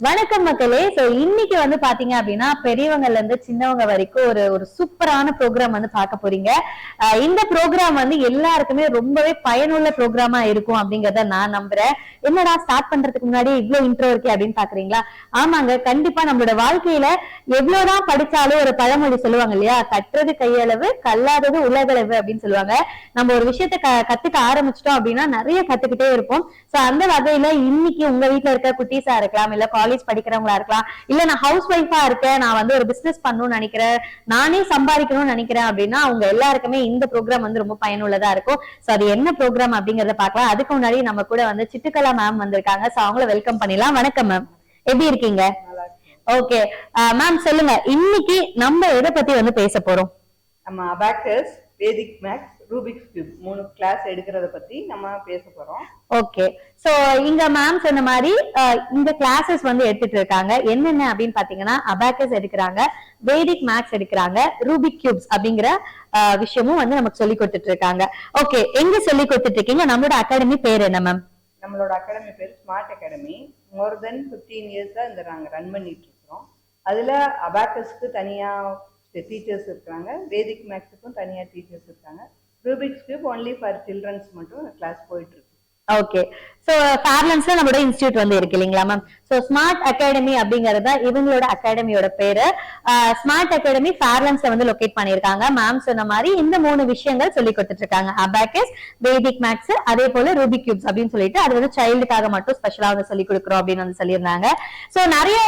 வணக்கம் மக்களே. சோ இன்னைக்கு வந்து பாத்தீங்க அப்படின்னா பெரியவங்கல இருந்து சின்னவங்க வரைக்கும் ஒரு ஒரு சூப்பரான ப்ரோக்ராம் வந்து பார்க்க போறீங்க. இந்த ப்ரோக்ராம் வந்து எல்லாருக்குமே ரொம்பவே பயனுள்ள ப்ரோக்ராமா இருக்கும் அப்படிங்கறத நான் நம்புறேன். என்னடா ஸ்டார்ட் பண்றதுக்கு முன்னாடி இவ்ளோ இன்ட்ரோ இருக்கே அப்படின்னு பாக்குறீங்களா? ஆமாங்க கண்டிப்பா நம்மளோட வாழ்க்கையில எவ்வளவுதான் படிச்சாலும் ஒரு பழமொழி சொல்லுவாங்க இல்லையா? கற்றது கையளவு கல்லாதது உலகளவு அப்படின்னு சொல்லுவாங்க. நம்ம ஒரு விஷயத்த க- கத்துக்க ஆரம்பிச்சிட்டோம் அப்படின்னா நிறைய கத்துக்கிட்டே இருப்போம். சோ அந்த வகையில இன்னைக்கு உங்க வீட்டுல இருக்க குட்டீஸா இருக்கலாம் இல்ல காலேஜ் படிக்கிறவங்களா இருக்கலாம். இல்ல நான் ஹவுஸ் ஒய்ஃபா இருக்கேன் நான் வந்து ஒரு பிசினஸ் பண்ணணும்னு நினைக்கிறேன். நானே சம்பாதிக்கணும்னு நினைக்கிறேன் அப்படின்னா அவங்க எல்லாருக்குமே இந்த ப்ரோக்ராம் வந்து ரொம்ப பயனுள்ளதா இருக்கும். சோ அது என்ன ப்ரோக்ராம் அப்படிங்கறத பாக்கலாம் அதுக்கு முன்னாடி நம்ம கூட வந்து சிட்டுக்கலா மேம் வந்திருக்காங்க. சோ அவங்கள வெல்கம் பண்ணிடலாம். வணக்கம் மேம் எப்படி இருக்கீங்க? ஓகே மேம் சொல்லுங்க. இன்னைக்கு நம்ம எதை பத்தி வந்து பேச போறோம்? நம்ம abacus Vedic maths rubik's cube மூணு கிளாஸ் எடுக்கிறத பத்தி நம்ம பேச போறோம். ஓகே சோ இங்க மேம் சொன்ன மாதிரி இந்த கிளாஸஸ் வந்து எடுத்துட்டு இருக்காங்க. என்னென்ன அப்படின்னு பாத்தீங்கன்னா அபாக்கஸ் எடுக்கிறாங்க வேதிக் மேக்ஸ் எடுக்கிறாங்க ரூபிக் கியூப்ஸ் அப்படிங்கிற விஷயமும் வந்து நமக்கு சொல்லி கொடுத்துட்டு இருக்காங்க. ஓகே எங்க சொல்லி கொடுத்துட்டு இருக்கீங்க? நம்மளோட அகாடமி பேர் என்ன மேம் நம்மளோட அகாடமி பேர் smart academy more then fifteen இயர்ஸா இந்த நாங்க ரன் பண்ணிட்டு இருக்கிறோம். அதுல அபாக்கஸ்க்கு தனியா டீச்சர்ஸ் இருக்காங்க. வேதிக் மேக்ஸுக்கும் தனியா டீச்சர்ஸ் இருக்காங்க. Rubik's cube only for childrens மட்டும் கிளாஸ் போயிட்டு இருக்கு. ஓகே ஸோ ஃபேர்லன்ஸ்ல நம்மளோட இன்ஸ்டியூட் வந்து இருக்கு இல்லைங்களா மேம் ஸோ ஸ்மார்ட் அகாடமி அப்படிங்கறத இவங்களோட அகாடமியோட பேரு. ஸ்மார்ட் அகாடமி ஃபேர்லன்ஸ்ல வந்து லொகேட் பண்ணியிருக்காங்க மேம் சொன்ன மாதிரி இந்த மூணு விஷயங்கள் சொல்லி கொடுத்துட்டு இருக்காங்க அபாக்கஸ் வேதிக் மேக்ஸ் அதே போல ரூபி கியூப்ஸ் அப்படின்னு சொல்லிட்டு அது வந்து சைல்டுக்காக மட்டும் ஸ்பெஷலா வந்து சொல்லி கொடுக்குறோம் அப்படின்னு வந்து சொல்லியிருந்தாங்க. சோ நிறைய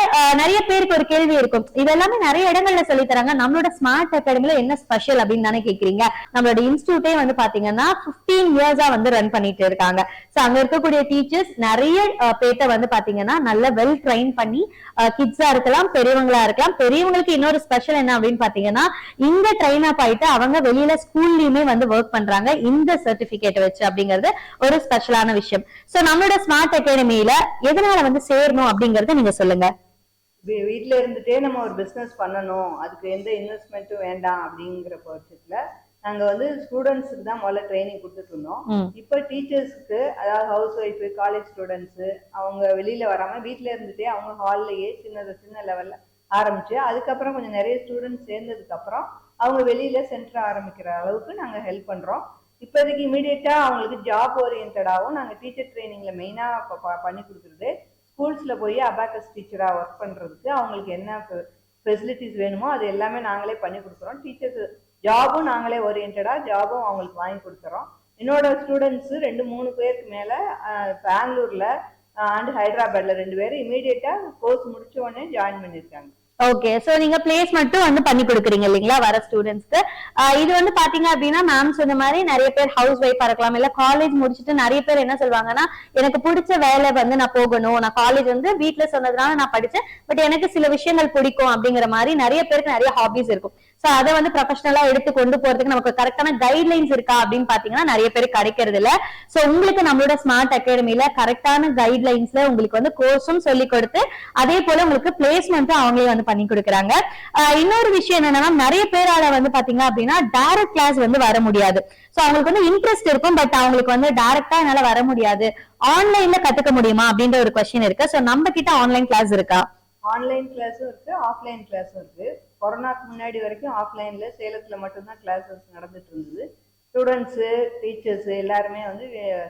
நிறைய பேருக்கு ஒரு கேள்வி இருக்கும். இதெல்லாமே நிறைய இடங்கள்ல சொல்லி தராங்க. நம்மளோட ஸ்மார்ட் அகாடமில என்ன ஸ்பெஷல் அப்படின்னு தானே கேக்குறீங்க? நம்மளோட இன்ஸ்டியூட்டே வந்து பாத்தீங்கன்னா 15 இயர்ஸா வந்து ரன் பண்ணிட்டு இருக்காங்க. சோ அங்க இருக்கக்கூடிய டீச்சர்ஸ் நிறைய பேர்த்த வந்து பாத்தீங்கன்னா நல்ல வெல் ட்ரைன் பண்ணி கிட்ஸா இருக்கலாம் பெரியவங்களா இருக்கலாம். பெரியவங்களுக்கு இன்னொரு ஸ்பெஷல் என்ன அப்படின்னு பாத்தீங்கன்னா இங்க ட்ரைன் அப் ஆயிட்டு அவங்க வெளியில ஸ்கூல்லயுமே வந்து ஒர்க் பண்றாங்க. இந்த சர்டிபிகேட் வச்சு அப்படிங்கறது ஒரு ஸ்பெஷலான விஷயம். சோ நம்மளோட ஸ்மார்ட் அகாடமியில எதனால வந்து சேரணும் அப்படிங்கறத நீங்க சொல்லுங்க. வீ- வீட்ல இருந்துட்டே நம்ம ஒரு பிசினஸ் பண்ணணும். அதுக்கு எந்த இன்வெஸ்ட்மெண்ட்டும் வேண்டாம் அப்படிங்கிற பட்சத்துல நாங்க வந்து ஸ்டூடெண்ட்ஸுக்கு தான் முதல்ல ட்ரைனிங் கொடுத்துட்டு இருந்தோம். இப்போ டீச்சர்ஸ்க்கு அதாவது ஹவுஸ் ஒய்ஃபு காலேஜ் ஸ்டூடெண்ட்ஸு அவங்க வெளியில வராம வீட்ல இருந்துட்டே அவங்க ஹால்லயே சின்னது சின்ன லெவல்ல ஆரம்பிச்சு அதுக்கப்புறம் கொஞ்சம் நிறைய ஸ்டூடெண்ட்ஸ் சேர்ந்ததுக்கு அப்புறம் அவங்க வெளியில சென்டர் ஆரம்பிக்கிற அளவுக்கு நாங்க ஹெல்ப் பண்றோம். இப்போதைக்கு இமீடியட்டா அவங்களுக்கு ஜாப் ஓரியன்டாகவும் நாங்க டீச்சர் ட்ரைனிங்ல மெயினா பண்ணி கொடுக்குறது ஸ்கூல்ஸ்ல போய் அபாக்கஸ் டீச்சரா ஒர்க் பண்றதுக்கு அவங்களுக்கு என்ன ஃபெசிலிட்டிஸ் வேணுமோ அது எல்லாமே நாங்களே பண்ணி கொடுக்குறோம். டீச்சர்ஸ் ஜாபும் நாங்களே ஓரியன்டா ஜாபும் அவங்களுக்கு வாங்கி கொடுத்துறோம். என்னோட ஸ்டூடெண்ட்ஸ் ரெண்டு மூணு பேருக்கு மேலே பெங்களூர்ல அண்ட் ஹைதராபாத்ல ரெண்டு பேரும் இமீடியட்டா கோர்ஸ் முடிச்ச உடனே ஜாயின் பண்ணிருக்காங்க. ஓகே சோ நீங்க பிளேஸ் மட்டும் வந்து பண்ணி கொடுக்குறீங்க இல்லைங்களா வர ஸ்டூடெண்ட்ஸ்க்கு இது வந்து பாத்தீங்க அப்படின்னா மேம் சொன்ன மாதிரி நிறைய பேர் ஹவுஸ் ஒய்ஃபா இருக்கலாம் இல்ல காலேஜ் முடிச்சுட்டு நிறைய பேர் என்ன சொல்லுவாங்கன்னா எனக்கு பிடிச்ச வேலை வந்து நான் போகணும். நான் காலேஜ் வந்து வீட்டுல சொன்னதுனால நான் படிச்சேன். பட் எனக்கு சில விஷயங்கள் பிடிக்கும் அப்படிங்கிற மாதிரி நிறைய பேருக்கு நிறைய ஹாபிஸ் இருக்கும். சோ அதை வந்து ப்ரொஃபஷனலா எடுத்து கொண்டு போறதுக்கு நமக்கு கரெக்டான கைட்லைன்ஸ் இருக்கா அப்படின்னு பாத்தீங்கன்னா நிறைய பேர் கிடைக்கிறது இல்ல. சோ உங்களுக்கு நம்மளோட ஸ்மார்ட் அகாடமில கரெக்டான கைட்லைன்ஸ்ல உங்களுக்கு வந்து கோர்ஸும் சொல்லி கொடுத்து அதே போல உங்களுக்கு பிளேஸ்மெண்ட்டும் அவங்களே வந்து பண்ணி கொடுக்குறாங்க. இன்னொரு விஷயம் என்னன்னா நிறைய பேரால வந்து பாத்தீங்க அப்படின்னா டைரக்ட் கிளாஸ் வந்து வர முடியாது. சோ அவங்களுக்கு வந்து இன்ட்ரெஸ்ட் இருக்கும் பட் அவங்களுக்கு வந்து டைரக்டா என்னால வர முடியாது. ஆன்லைன்ல கத்துக்க முடியுமா அப்படின்ற ஒரு கொஸ்டின் இருக்கு. சோ நம்ம கிட்ட ஆன்லைன் கிளாஸ் இருக்கா? ஆன்லைன் கிளாஸும் இருக்கு ஆஃப்லைன் கிளாஸும் இருக்கு. கொரோனாக்கு முன்னாடி வரைக்கும் ஆஃப்லைனில் சேலத்தில் மட்டும்தான் கிளாஸஸ் நடந்துட்டு இருந்தது. ஸ்டூடெண்ட்ஸு டீச்சர்ஸு எல்லாருமே வந்து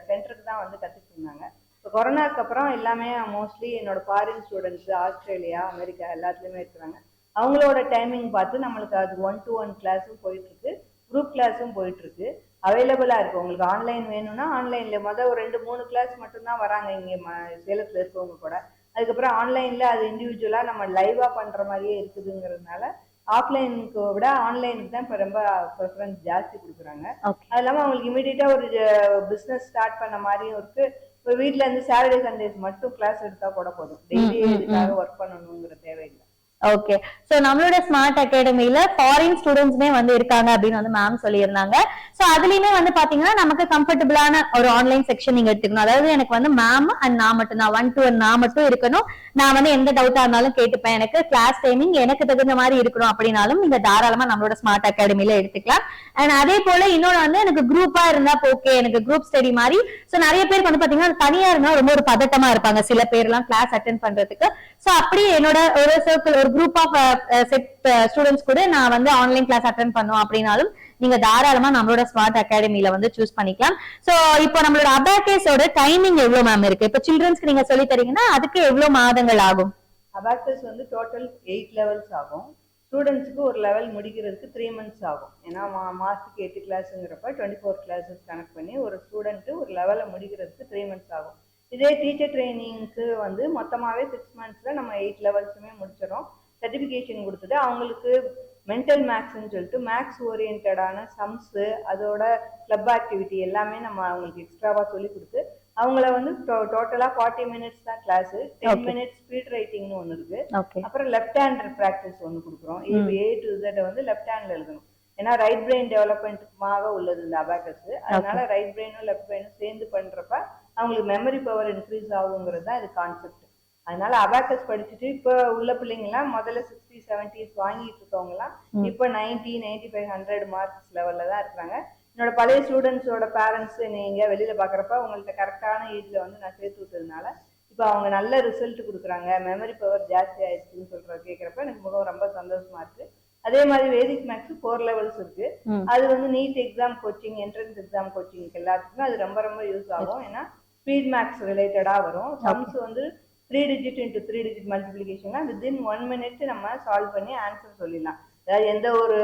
சென்டருக்கு தான் வந்து கற்றுட்டு இருந்தாங்க. இப்போ கொரோனாக்கு அப்புறம் எல்லாமே மோஸ்ட்லி என்னோட ஃபாரின் ஸ்டூடெண்ட்ஸு ஆஸ்திரேலியா அமெரிக்கா எல்லாத்துலேயுமே இருக்கிறாங்க. அவங்களோட டைமிங் பார்த்து நம்மளுக்கு அது ஒன் டு ஒன் கிளாஸும் போயிட்டுருக்கு குரூப் கிளாஸும் போயிட்டுருக்கு. அவைலபிளாக இருக்குது உங்களுக்கு ஆன்லைன் வேணும்னா ஆன்லைனில் மொதல் ஒரு ரெண்டு மூணு கிளாஸ் மட்டும்தான் வராங்க இங்கே ம- சேலத்தில் இருக்கவங்க கூட. அதுக்கப்புறம் ஆன்லைன்ல அது இண்டிவிஜுவலா நம்ம லைவா பண்ற மாதிரியே இருக்குதுங்கிறதுனால ஆஃப்லைனுக்கு விட ஆன்லைனுக்கு தான் இப்போ ரொம்ப ப்ரிஃபரன்ஸ் ஜாஸ்தி கொடுக்குறாங்க. அது இல்லாமல் அவங்களுக்கு இமீடியட்டா ஒரு பிஸ்னஸ் ஸ்டார்ட் பண்ண மாதிரியும் இருக்கு. இப்போ வீட்ல இருந்து சாட்டர்டே சண்டேஸ் மட்டும் கிளாஸ் எடுத்தா கூட போதும். டெய்லி இதுக்காக ஒர்க் பண்ணணுங்கிற தேவையில்லை. ஓகே சோ நம்மளோட ஸ்மார்ட் அகாடமில ஃபாரின் ஸ்டூடெண்ட்ஸ்மே வந்து இருக்காங்க அப்படின்னு வந்து மேம் சொல்லியிருந்தாங்க. சோ அதுலயுமே வந்து பாத்தீங்கன்னா நமக்கு கம்ஃபர்டபுளான ஒரு ஆன்லைன் செக்ஷன் நீங்க எடுத்துக்கணும். அதாவது எனக்கு வந்து மேம் அண்ட் நான் மட்டும் தான். ஒன் டு ஒன் நான் மட்டும் இருக்கணும். நான் வந்து எந்த டவுட்டா இருந்தாலும் கேட்டுப்பேன். எனக்கு கிளாஸ் டைமிங் எனக்கு தகுந்த மாதிரி இருக்கணும் அப்படின்னாலும் நீங்க தாராளமா நம்மளோட ஸ்மார்ட் அகாடமில எடுத்துக்கலாம். அண்ட் அதே போல இன்னொன்னு வந்து எனக்கு குரூப்பா இருந்தா ஓகே எனக்கு குரூப் ஸ்டடி மாதிரி. சோ நிறைய பேருக்கு வந்து பாத்தீங்கன்னா தனியா இருந்தா ரொம்ப ஒரு பதட்டமா இருப்பாங்க. சில பேர் எல்லாம் கிளாஸ் அட்டென்ட் பண்றதுக்கு. சோ அப்படி என்னோட ஒரு சர்க்கிள் ஒரு குரூப் ஆஃப் செட் ஸ்டூடெண்ட்ஸ் கூட நான் வந்து ஆன்லைன் கிளாஸ் அட்டென்ட் பண்ணும் அப்படின்னாலும் நீங்க தாராளமா நம்மளோட ஸ்மார்ட் அகாடமில வந்து சூஸ் பண்ணிக்கலாம். சோ இப்போ நம்மளோட அபாகேஸோட டைமிங் எவ்வளவு மேம் இருக்கு? இப்போ சில்ட்ரன்ஸ்க்கு நீங்க சொல்லி தரீங்கன்னா அதுக்கு எவ்வளவு மாதங்கள் ஆகும்? அபாக்கஸ் வந்து டோட்டல் எயிட் லெவல்ஸ் ஆகும். ஸ்டூடெண்ட்ஸுக்கு ஒரு லெவல் முடிக்கிறதுக்கு த்ரீ மந்த்ஸ் ஆகும். ஏன்னா மா மாதத்துக்கு எட்டு கிளாஸுங்கிறப்ப டுவெண்ட்டி ஃபோர் கிளாஸஸ் கனெக்ட் பண்ணி ஒரு ஸ்டூடெண்ட்டு ஒரு லெவலை முடிக்கிறதுக்கு த்ரீ மந்த்ஸ் ஆகும். இதே டீச்சர் ட்ரைனிங்க்கு வந்து மொத்தமாகவே சிக்ஸ் மந்த்ஸில் நம்ம எயிட் லெவல்ஸுமே முடிச்சிடும் சர்டிஃபிகேஷன் கொடுத்துட்டு அவங்களுக்கு மென்டல் மேக்ஸ்ன்னு சொல்லிட்டு மேக்ஸ் ஓரியன்டான சம்ஸு அதோட கிளப் ஆக்டிவிட்டி எல்லாமே நம்ம அவங்களுக்கு எக்ஸ்ட்ராவாக சொல்லி கொடுத்து அவங்கள வந்து டோட்டலாக ஃபார்ட்டி மினிட்ஸ் தான் கிளாஸு டென். மினிட்ஸ் ஸ்பீட் ரைட்டிங்னு ஒன்று இருக்குது ஓகே அப்புறம் லெஃப்ட் ஹேண்ட் ப்ராக்டிஸ் ஒன்று கொடுக்குறோம். ஏ டு Z வந்து லெஃப்ட் ஹேண்ட்ல எழுதணும். ஏன்னா ரைட் பிரெயின் டெவலப்மெண்ட்டுமாக உள்ளது இந்த அபாக்கஸ் அதனால ரைட் பிரெயினும் லெஃப்ட் பிரெயினும் சேர்ந்து பண்றப்ப அவங்களுக்கு மெமரி பவர் இன்க்ரீஸ் ஆகுங்கிறது தான் இது கான்செப்ட் அதனால அபாக்கஸ் படிச்சுட்டு இப்போ உள்ள பிள்ளைங்கலாம் முதல்ல சிக்ஸ்டி செவன்டிஸ் வாங்கிட்டு இருக்கவங்கலாம். இப்போ ninety ninety five hundred marks லெவல்ல தான் இருக்கிறாங்க என்னோட பழைய ஸ்டூடெண்ட்ஸோட பேரண்ட்ஸ் நீங்க வெளியில பாக்குறப்ப உங்கள்ட்ட கரெக்டான ஏஜ்ல வந்து நான் சேர்த்து விட்டதுனால இப்போ அவங்க நல்ல ரிசல்ட் கொடுக்குறாங்க. மெமரி பவர் ஜாஸ்தி ஆயிடுச்சுன்னு சொல்ற கேட்குறப்ப எனக்கு முகம் ரொம்ப சந்தோஷமா இருக்கு. அதே மாதிரி வேதிக் மேக்ஸ் ஃபோர் லெவல்ஸ் இருக்கு. அது வந்து NEET exam coaching entrance exam coaching எல்லாத்துக்குமே அது ரொம்ப ரொம்ப யூஸ் ஆகும். ஏன்னா ஸ்பீட் மேக்ஸ் ரிலேட்டடா வரும். சம்ஸ் வந்து three digit into three digit மல்டிப்ளிகேஷன்லாம் within one minute நம்ம சால்வ் பண்ணி ஆன்சர் சொல்லிடலாம். அதாவது எந்த ஒரு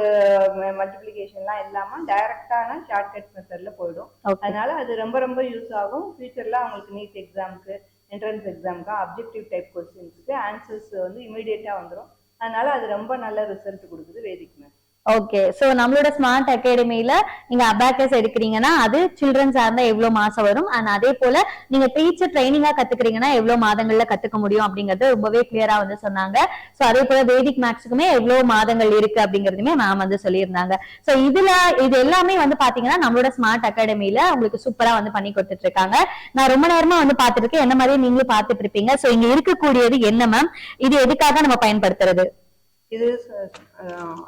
மல்டிப்ளிகேஷன்லாம் இல்லாம டைரக்டான ஷார்ட்கட் மெத்தட்ல போயிடும். அதனால அது ரொம்ப ரொம்ப யூஸ் ஆகும். ஃபியூச்சர்ல அவங்களுக்கு நீட் எக்ஸாமுக்கு என்ட்ரன்ஸ் எக்ஸாமுக்கு அப்ஜெக்டிவ் டைப் கொஸ்டின்ஸ்க்கு ஆன்சர்ஸ் வந்து இமீடியட்டா வந்துடும் அதனால அது ரொம்ப நல்ல ரிசல்ட் கொடுக்குது வேதிக் மேம் ஓகே சோ நம்மளோட ஸ்மார்ட் அகாடமில நீங்க அபாக்கஸ் எடுக்கிறீங்கன்னா அது சில்ட்ரன்ஸா இருந்தா எவ்வளவு மாசம் வரும்? அண்ட் அதே போல நீங்க டீச்சர் ட்ரைனிங்கா கத்துக்கிறீங்கன்னா எவ்வளவு மாதங்கள்ல கத்துக்க முடியும்? அப்படிங்கறது ரொம்பவே கிளியரா வந்து சொன்னாங்க. சோ அதே போல வேதிக் மேக்ஸுக்குமே எவ்வளவு மாதங்கள் இருக்கு? அப்படிங்கறதுமே மேம் வந்து சொல்லியிருந்தாங்க. சோ இதுல இது எல்லாமே வந்து பாத்தீங்கன்னா நம்மளோட ஸ்மார்ட் அகாடமில உங்களுக்கு சூப்பரா வந்து பண்ணி கொடுத்துட்டு இருக்காங்க நான் ரொம்ப நேரமா வந்து பாத்துட்டு இருக்கேன். என்ன மாதிரி நீங்களும் பாத்துட்டு இருப்பீங்க? சோ இங்க இருக்கக்கூடியது என்ன மேம் இது எதுக்காக நம்ம பயன்படுத்துறது? இது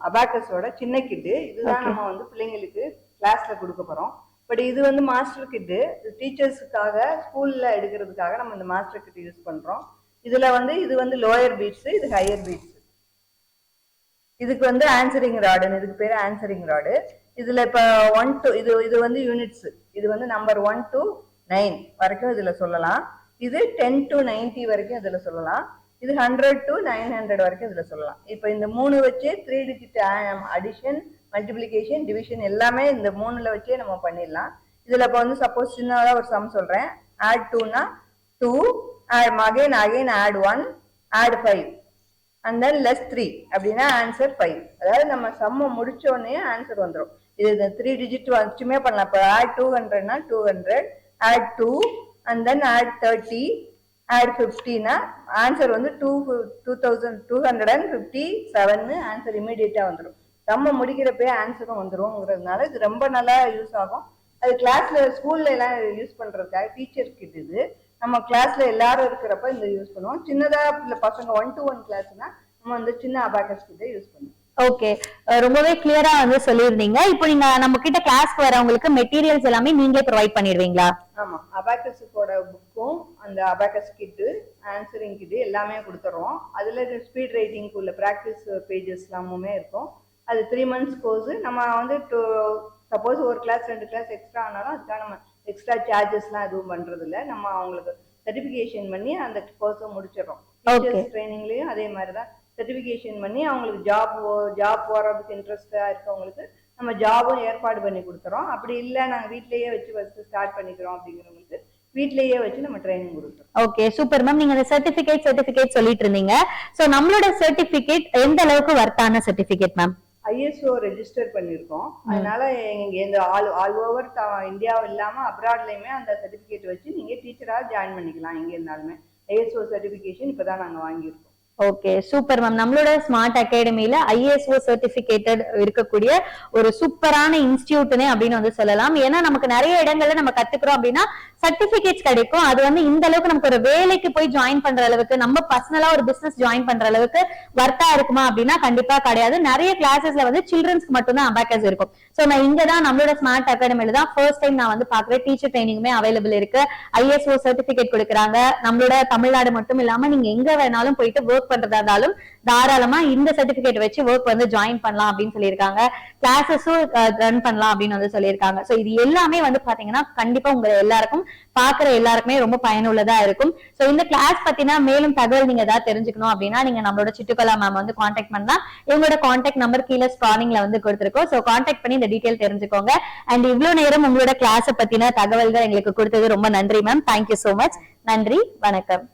அபாக்கஸோட சின்ன கிட்டு இதுதான். நம்ம வந்து பிள்ளைங்களுக்கு கிளாஸ்ல கொடுக்க போறோம். பட் இது வந்து மாஸ்டர் கிட்டு டீச்சர்ஸுக்காக ஸ்கூல்ல எடுக்கிறதுக்காக நம்ம இந்த மாஸ்டர் கிட் யூஸ் பண்றோம். இதுல வந்து இது வந்து லோயர் பீட்ஸ் இது ஹையர் பீட்ஸ் இதுக்கு வந்து ஆன்சரிங் ராடுன்னு இதுக்கு பேர் ஆன்சரிங் ராடு இதுல இப்ப ஒன் டு இது இது வந்து யூனிட்ஸ் இது வந்து நம்பர் ஒன் டு நைன் வரைக்கும் இதுல சொல்லலாம். இது டென் டு நைன்டி வரைக்கும் இதுல சொல்லலாம். இது ஹண்ட்ரட் டு நைன் ஹண்ட்ரட் வரைக்கும் இதில் சொல்லலாம். இப்போ இந்த மூணு வச்சு three digit addition multiplication division எல்லாமே இந்த மூணில் வச்சே நம்ம பண்ணிடலாம். இதில் இப்போ வந்து சப்போஸ் சின்னதாக ஒரு சம் சொல்கிறேன் ஆட் டூனா two again again add one add five and then less three அப்படின்னா ஆன்சர் ஃபைவ் அதாவது நம்ம சம்மை முடிச்ச உடனே ஆன்சர் வந்துடும் இது இந்த த்ரீ டிஜிட் வச்சுமே பண்ணலாம். இப்போ add two ஹண்ட்ரட்னா two hundred add two and then add thirty add ஃபிஃப்டினா answer வந்து two two thousand two hundred and fifty செவன்னு answer இமீடியட்டாக வந்துடும் நம்ம முடிக்கிறப்பே ஆன்சரும் வந்துரும்ங்கிறதுனால இது ரொம்ப நல்லா யூஸ் ஆகும். அது கிளாஸ்ல ஸ்கூல்ல எல்லாம் யூஸ் பண்றதுக்காக டீச்சர் கிட் இது. நம்ம கிளாஸ்ல எல்லாரும் இருக்கிறப்ப இந்த யூஸ் பண்ணுவோம். சின்னதா பிள்ளை பசங்க ஒன் டு ஒன் கிளாஸ்னா நம்ம வந்து சின்ன அபாக்கஸ் கிட்ட யூஸ் பண்ணுவோம். ஓகே ரொம்பவே கிளியரா வந்து சொல்லியிருந்தீங்க. இப்போ நீங்க நம்ம கிட்ட கிளாஸ்க்கு வரவங்களுக்கு மெட்டீரியல்ஸ் எல்லாமே நீங்களே ப்ரொவைட் பண்ணிடுவீங்களா? ஆமா. அபாக்கஸுக்கோட புக்கும் அந்த அபாக்கஸ் கிட்டு ஆன்சரிங் கிட்டு எல்லாமே கொடுத்துறோம். அதுல ஸ்பீட் ரைட்டிங்க்கு உள்ள ப்ராக்டிஸ் பேஜஸ் எல்லாமுமே இருக்கும். அது த்ரீ மந்த்ஸ் கோர்ஸ் நம்ம வந்து சப்போஸ் ஒரு கிளாஸ் ரெண்டு கிளாஸ் எக்ஸ்ட்ரா ஆனாலும் அதுக்காக நம்ம எக்ஸ்ட்ரா சார்ஜஸ்லாம் எதுவும் பண்றது இல்ல நம்ம அவங்களுக்கு சர்டிஃபிகேஷன் பண்ணி அந்த கோர்ஸை முடிச்சிடறோம். டீச்சர்ஸ் ட்ரைனிங்லயும் அதே மாதிரி தான் சர்டிஃபிகேஷன் பண்ணி அவங்களுக்கு ஜாப் ஜாப் போறதுக்கு இன்ட்ரெஸ்டா இருக்கவங்களுக்கு நம்ம ஜாபும் ஏற்பாடு பண்ணி கொடுத்துறோம். அப்படி இல்லை நாங்கள் வீட்லயே வச்சு ஃபர்ஸ்ட் ஸ்டார்ட் பண்ணிக்கிறோம் அப்படிங்கிறவங்களுக்கு வீட்லயே வச்சு நம்ம ட்ரைனிங் கொடுக்குறோம் ஓகே சூப்பர் மேம் நீங்க சர்டிபிகேட் சர்டிபிகேட் சொல்லிட்டு இருந்தீங்க சோ நம்மளோட சர்டிபிகேட் எந்த அளவுக்கு வர்த்தான சர்டிபிகேட் மேம் ஐஎஸ்ஓ ரெஜிஸ்டர் பண்ணியிருக்கோம். அதனால எங்க இந்த ஆல் ஆல் ஓவர் இந்தியா இல்லாம அப்ராட்லயுமே அந்த சர்டிபிகேட் வச்சு நீங்க டீச்சரா ஜாயின் பண்ணிக்கலாம். எங்க இருந்தாலுமே. ஐஎஸ்ஓ சர்டிபிகேஷன் இப்பதான் நாங்க வாங்கியிருக்கோம். ஓகே சூப்பர் மேம் நம்மளோட ஸ்மார்ட் அகாடமியில ஐஎஸ்ஓ சர்டிபிகேட்டட் இருக்கக்கூடிய ஒரு சூப்பரான இன்ஸ்டியூட்னே அப்படின்னு வந்து சொல்லலாம். ஏன்னா நமக்கு நிறைய இடங்கள்ல நம்ம கத்துக்கிறோம் அப்படின்னா சர்டிபிகேட்ஸ் கிடைக்கும். அது வந்து இந்த அளவுக்கு நமக்கு ஒரு வேலைக்கு போய் ஜாயின் பண்ற அளவுக்கு நம்ம பர்சனலா ஒரு பிசினஸ் ஜாயின் பண்ற அளவுக்கு வர்த்தா இருக்குமா அப்படின்னா கண்டிப்பா கிடையாது. நிறைய கிளாஸஸ்ல வந்து சில்ட்ரன்ஸ்க்கு மட்டும்தான் அபாக்கஸ் இருக்கும். சோ நான் இங்க தான் நம்மளோட ஸ்மார்ட் அகாடமியில தான் ஃபர்ஸ்ட் டைம் நான் வந்து பாக்குறேன் டீச்சர் ட்ரைனிங்குமே அவைலபிள் இருக்கு. ஐஎஸ்ஓ சர்டிபிகேட் கொடுக்குறாங்க. நம்மளோட தமிழ்நாடு மட்டும் இல்லாம நீங்க எங்க வேணாலும் போயிட்டு ஒர்க் பண்றதா இருந்தாலும் தாராளமா இந்த சர்டிபிகேட் வச்சு ஒர்க் வந்து ஜாயின் பண்ணலாம் அப்படின்னு சொல்லியிருக்காங்க. கிளாஸஸும் ரன் பண்ணலாம் அப்படின்னு வந்து சொல்லியிருக்காங்க. சோ இது எல்லாமே வந்து பாத்தீங்கன்னா கண்டிப்பா உங்க எல்லாருக்கும் பாக்குற எல்லாருக்குமே ரொம்ப பயனுள்ளதா இருக்கும். சோ இந்த கிளாஸ் பத்தினா மேலும் தகவல் நீங்க ஏதாவது தெரிஞ்சுக்கணும் அப்படின்னா நீங்க நம்மளோட சிட்டுக்கலா மேம் வந்து காண்டாக்ட் பண்ணலாம் இவங்களோட காண்டாக்ட் நம்பர் கீழே ஸ்க்ராலிங்ல வந்து கொடுத்திருக்கோம். சோ காண்டாக்ட் பண்ணி இந்த டீடைல் தெரிஞ்சுக்கோங்க. அண்ட் இவ்வளவு நேரம் உங்களோட கிளாஸ் பத்தின தகவல்கள் எங்களுக்கு கொடுத்தது ரொம்ப நன்றி மேம் தேங்க்யூ சோ மச் நன்றி வணக்கம்.